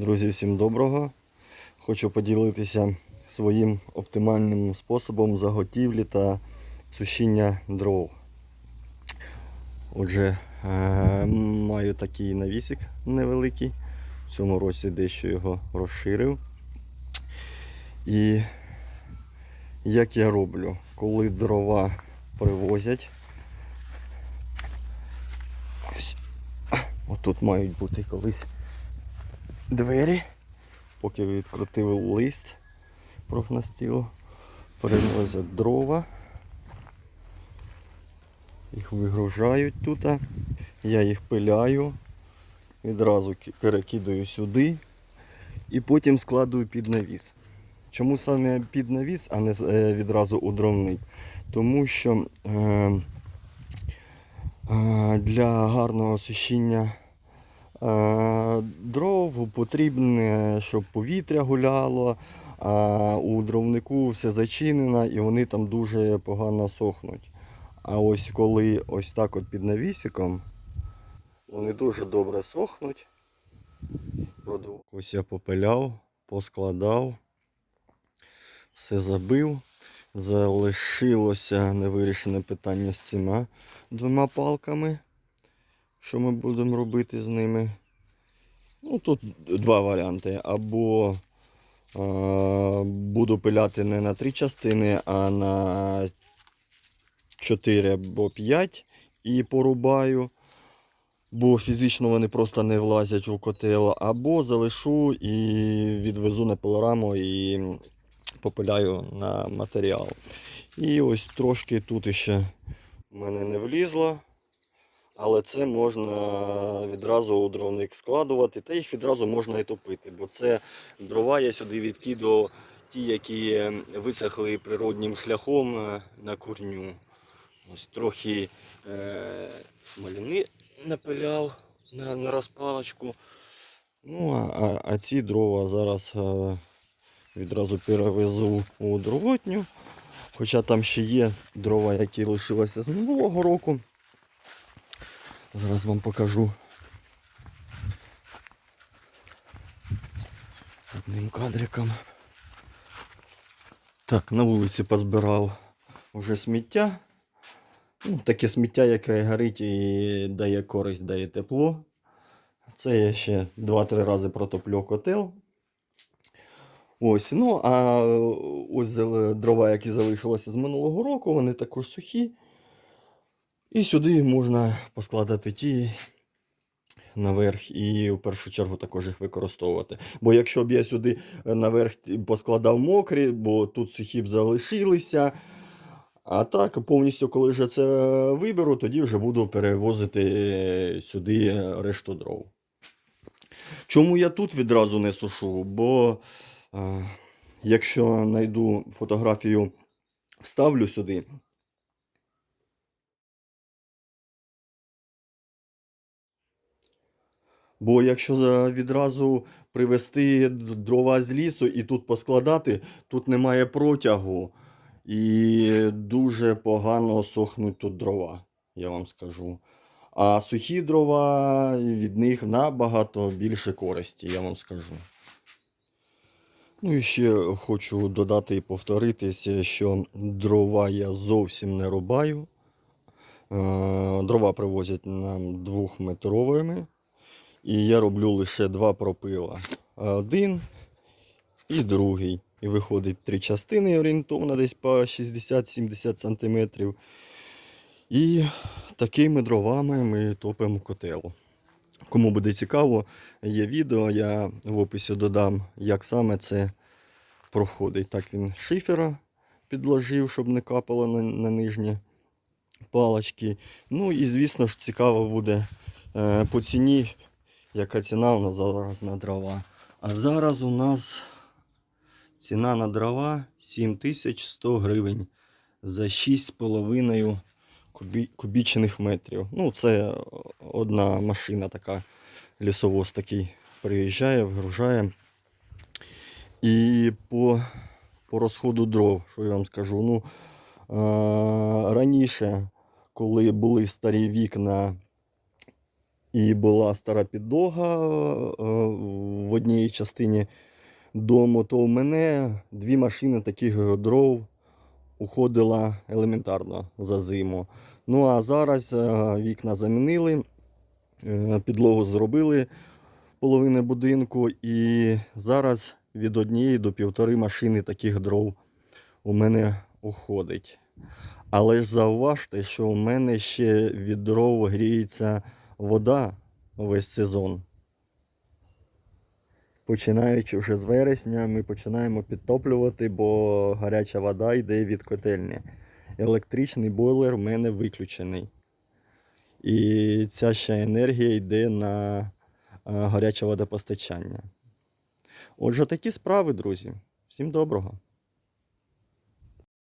Друзі, всім доброго. Хочу поділитися своїм оптимальним способом заготівлі та сушіння дров. Отже, е, маю такий навісик невеликий. В цьому році дещо його розширив. І як я роблю, коли дрова привозять, ось, отут мають бути колись двері, поки відкрутив лист профнастілу, переносять дрова. Їх вигружають тут. Я їх пиляю, відразу перекидаю сюди і потім складую під навіс. Чому саме під навіс, а не е, відразу у дровник? Тому що е, е, для гарного Е, Дров потрібно, щоб повітря гуляло, а у дровнику все зачинено і вони там дуже погано сохнуть. А ось коли ось так от під навісиком, вони дуже добре сохнуть. Ось я попиляв, поскладав, все забив. Залишилося невирішене питання з цими двома палками. Що ми будемо робити з ними? Ну, тут два варіанти. Або е, буду пиляти не на три частини, а на 4 або 5 і порубаю. Бо фізично вони просто не влазять у котел, або залишу і відвезу на пилораму і попиляю на матеріал. І ось трошки тут ще в мене не влізло. Але це можна відразу у дровник складувати, та їх відразу можна і топити, бо це дрова я сюди відкидував ті, які висохли природнім шляхом е, на курню. Ось трохи е, смоліни напиляв на, на розпалочку. Ну, а, а ці дрова зараз е, відразу перевезу у дровотню. Хоча там ще є дрова, які лишилися з минулого року. Зараз вам покажу. Одним кадриком. Так, на вулиці позбирав вже сміття. Ну, таке сміття, яке горить і дає користь, дає тепло. Це я ще 2-3 рази протоплю котел. Ось, ну а ось дрова, які залишилися з минулого року, вони також сухі. І сюди можна поскладати ті наверх і в першу чергу також їх використовувати. Бо якщо б я сюди е, наверх поскладав мокрі, бо тут сухі б залишилися. А так, повністю, коли вже це виберу, тоді вже буду перевозити е, сюди решту дров. Чому я тут відразу не сушу? Бо е, якщо знайду фотографію, вставлю сюди. Бо якщо відразу привезти дрова з лісу і тут поскладати, тут немає протягу. І дуже погано сохнуть тут дрова, я вам скажу. А сухі дрова від них набагато більше користі, я вам скажу. Ну і ще хочу додати і повторитися, що дрова я зовсім не рубаю. Е, Дрова привозять нам двохметровими. І я роблю лише два пропила. Один і другий. І виходить три частини орієнтовно десь по 60-70 см. І такими дровами ми топимо котел. Кому буде цікаво, є відео, я в описі додам, як саме це проходить. Так він шифера підложив, щоб не капало на, на нижні палочки. Ну і звісно ж цікаво буде е, по ціні, яка ціна у нас зараз на дрова. А зараз у нас ціна на дрова 7100 гривень за 6,5 кубічних метрів. Ну, це одна машина така, лісовоз такий приїжджає, вгружає. І по, по розходу дров, що я вам скажу, ну, е- раніше, коли були старі вікна І була стара підлога е, в одній частині дому, то у мене дві машини таких дров уходила елементарно за зиму. Ну а зараз е, вікна замінили, е, підлогу зробили половини будинку, і зараз від однієї до півтори машини таких дров у мене уходить. Але ж зауважте, що у мене ще від дров гріється вода весь сезон. Починаючи вже з вересня, ми починаємо підтоплювати, бо гаряча вода йде від котельні. Електричний бойлер в мене виключений. І ця ще енергія йде на е, гаряче водопостачання. Отже, такі справи, друзі. Всім доброго.